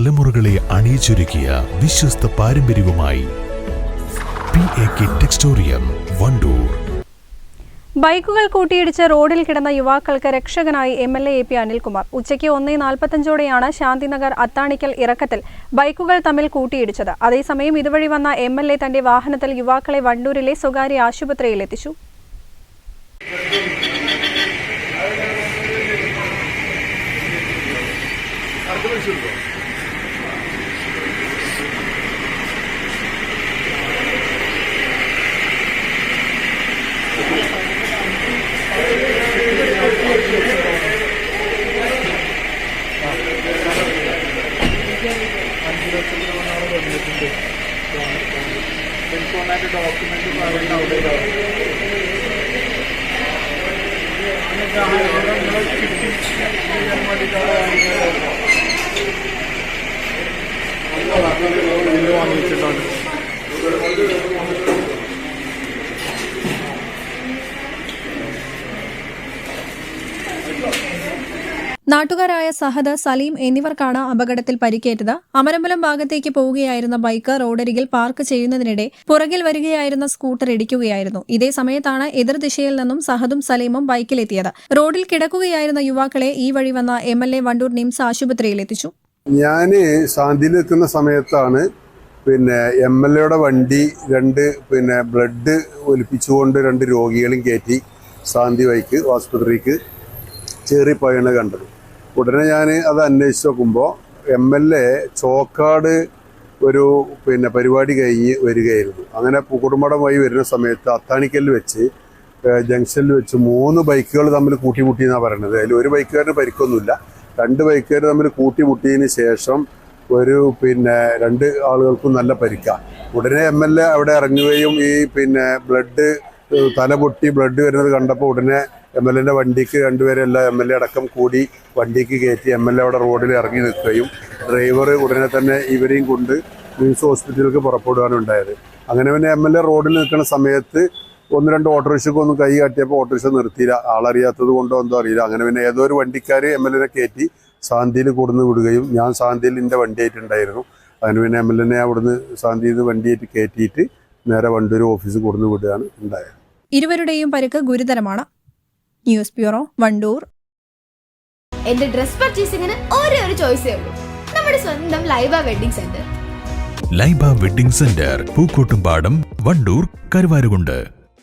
തലമുറകളെ അണിയിച്ചൊരുക്കിയ വിശ്വസ്ത പാരമ്പര്യവുമായി P A K Textorium Wandoor ബൈക്കുകൾ കൂട്ടിയിടിച്ച് റോഡിൽ കിടന്ന യുവാക്കൾക്ക് രക്ഷകനായി M L A A P Anilkumar. ഉച്ചയ്ക്ക് ഒന്നേ നാൽപ്പത്തഞ്ചോടെയാണ് ശാന്തിനഗർ അത്താണിക്കൽ ഇറക്കത്തിൽ ബൈക്കുകൾ തമ്മിൽ കൂട്ടിയിടിച്ചത്. അതേസമയം ഇതുവഴി വന്ന എം എൽ എ തന്റെ വാഹനത്തിൽ യുവാക്കളെ വണ്ടൂരിലെ സ്വകാര്യ ആശുപത്രിയിൽ എത്തിച്ചു. పెంచుకోవడానికి డాక్యుమెంట్ అవన్నీ అవుతాయి కాబట్టి అందులో అక్కడ విలువ అందించడానికి നാട്ടുകാരായ സഹദ് സലീം എന്നിവർക്കാണ് അപകടത്തിൽ പരിക്കേറ്റത്. അമരമ്പലം ഭാഗത്തേക്ക് പോവുകയായിരുന്ന ബൈക്ക് റോഡരികിൽ പാർക്ക് ചെയ്യുന്നതിനിടെ പുറകിൽ വരികയായിരുന്ന സ്കൂട്ടർ ഇടിക്കുകയായിരുന്നു. ഇതേ സമയത്താണ് എതിർദിശയിൽ നിന്നും സഹദും സലീമും ബൈക്കിലെത്തിയത്. റോഡിൽ കിടക്കുകയായിരുന്ന യുവാക്കളെ ഈ വഴി വന്ന M L A Wandoor NIMS ആശുപത്രിയിൽ എത്തിച്ചു ഞാൻ ശാന്തിയിലെത്തുന്ന സമയത്താണ് പിന്നെ എം എൽ എയുടെ വണ്ടി രണ്ട് പിന്നെ ബ്ലഡ് ഒലിപ്പിച്ചുകൊണ്ട് രണ്ട് രോഗികളും കയറ്റി ശാന്തി വൈക്ക് ആസ്പത്രിക്ക് ചേറിപ്പോയാണ് കണ്ടത്. ഉടനെ ഞാൻ അത് അന്വേഷിച്ച് നോക്കുമ്പോൾ എം എൽ എ ചോക്കാട് ഒരു പിന്നെ പരിപാടി കഴിഞ്ഞ് വരികയായിരുന്നു. അങ്ങനെ കുടുംബടം വരുന്ന സമയത്ത് അത്താണിക്കലിൽ വെച്ച് ജംഗ്ഷനിൽ വെച്ച് മൂന്ന് ബൈക്കുകൾ തമ്മിൽ കൂട്ടിമുട്ടി എന്നാണ് പറയുന്നത് അതിൽ ഒരു ബൈക്കുകാരന് പരിക്കൊന്നുമില്ല. രണ്ട് ബൈക്കുകാർ തമ്മിൽ കൂട്ടിമുട്ടിയതിന് ശേഷം ഒരു പിന്നെ രണ്ട് ആളുകൾക്കും നല്ല പരിക്കാണ് ഉടനെ എം എൽ എ അവിടെ ഇറങ്ങുകയും ഈ പിന്നെ ബ്ലഡ് തല പൊട്ടി ബ്ലഡ് വരുന്നത് കണ്ടപ്പോൾ ഉടനെ എം എൽ എന്റെ വണ്ടിക്ക് രണ്ടുപേരെല്ലാം എം എൽ എ അടക്കം കൂടി വണ്ടിക്ക് കയറ്റി എം എൽ എ അവിടെ റോഡിൽ ഇറങ്ങി നിൽക്കുകയും ഡ്രൈവർ ഉടനെ തന്നെ ഇവരെയും കൊണ്ട് മിംസ് ഹോസ്പിറ്റലിലേക്ക് പുറപ്പെടുകയാണ് ഉണ്ടായത് അങ്ങനെ പിന്നെ എം എൽ എ റോഡിൽ നിൽക്കുന്ന സമയത്ത് ഒന്ന് രണ്ട് ഓട്ടോറിക്ഷയ്ക്ക് ഒന്ന് കൈ കാട്ടിയപ്പോൾ ഓട്ടോറിക്ഷ നിർത്തിയില്ല. ആളറിയാത്തത് കൊണ്ടോ എന്തോ അറിയില്ല. അങ്ങനെ പിന്നെ ഏതോ ഒരു വണ്ടിക്കാർ എം എൽ എനെ കയറ്റി ശാന്തിയിൽ കൊടുന്ന് വിടുകയും ഞാൻ ശാന്തിയിൽ എന്റെ വണ്ടിയായിട്ടുണ്ടായിരുന്നു. അതിന് പിന്നെ എം എൽ എനെ അവിടുന്ന് ശാന്തിയിൽ നിന്ന് വണ്ടിയായിട്ട് കയറ്റിയിട്ട് നേരെ വണ്ടൂർ ഓഫീസിൽ കൊടുന്ന് വിടുകയാണ് ഉണ്ടായത്. ഇരുവരുടെയും പരിക്ക് ഗുരുതരമാണ്. News bureau Wandoor. എന്റെ ഡ്രസ് പർച്ചേസിംഗിന് ഒരേ ഒരു ചോയ്സേ ഉള്ളൂ. നമ്മുടെ സ്വന്തം Laiba wedding centre. Laiba wedding centre Pookkottumpadam Wandoor Karuvarakundu.